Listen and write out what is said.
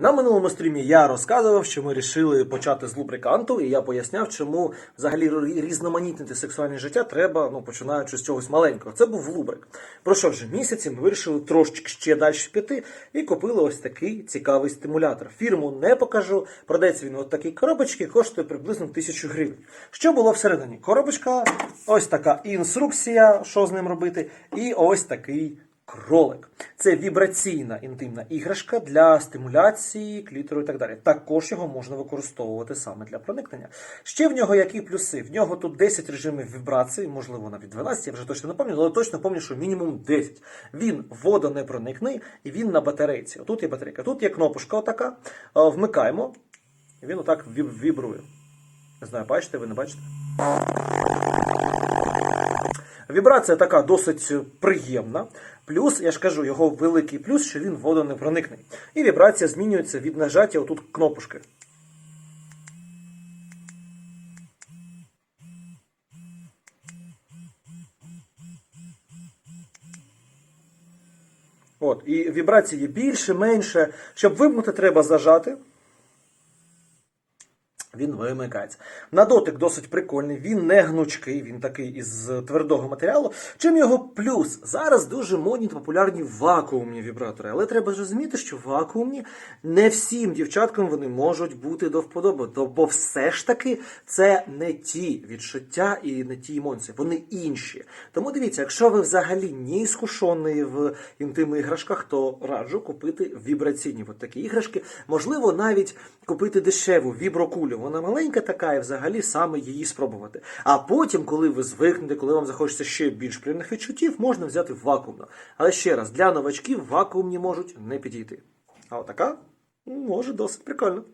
На минулому стрімі я розказував, що ми вирішили почати з лубриканту, і я поясняв, чому взагалі різноманітнити сексуальне життя треба, ну починаючи з чогось маленького. Це був лубрик. Пройшов вже місяці, ми вирішили трошечки ще далі піти і купили ось такий цікавий стимулятор. Фірму не покажу. Продається він от такій коробочці, коштує приблизно тисячу гривень. Що було всередині? Коробочка, ось така інструкція, що з ним робити, і ось такий кролик. Це вібраційна інтимна іграшка для стимуляції клітору і так далі. Також його можна використовувати саме для проникнення. Ще в нього які плюси? В нього тут 10 режимів вібрації, можливо, навіть 12, я вже точно не пам'ятаю, але точно пам'ятаю, що мінімум 10. Він водонепроникний і він на батарейці. Тут є батарейка, тут є кнопочка отака. Е, Вмикаємо, він отак вібрує. Не знаю, бачите, ви не бачите? Вібрація така досить приємна. Плюс, я ж кажу, його великий плюс, що він водонепроникний. І вібрація змінюється від нажаття отут кнопочки. От, і вібрації більше, менше. Щоб вимкнути, треба зажати. Він вимикається. На дотик досить прикольний, він не гнучкий, він такий із твердого матеріалу. Чим його плюс? Зараз дуже модні та популярні вакуумні вібратори. Але треба ж розуміти, що вакуумні не всім дівчаткам вони можуть бути до вподоби. Бо все ж таки це не ті відчуття і не ті емоції, вони інші. Тому дивіться, якщо ви взагалі не іскушений в інтимних іграшках, то раджу купити вібраційні от такі іграшки. Можливо, навіть купити дешеву віброкулю. Вона маленька така, і взагалі саме її спробувати. А потім, коли ви звикнете, коли вам захочеться ще більш приємних відчуттів, можна взяти вакуумно. Але ще раз, для новачків вакуумні можуть не підійти. А отака може досить прикольно.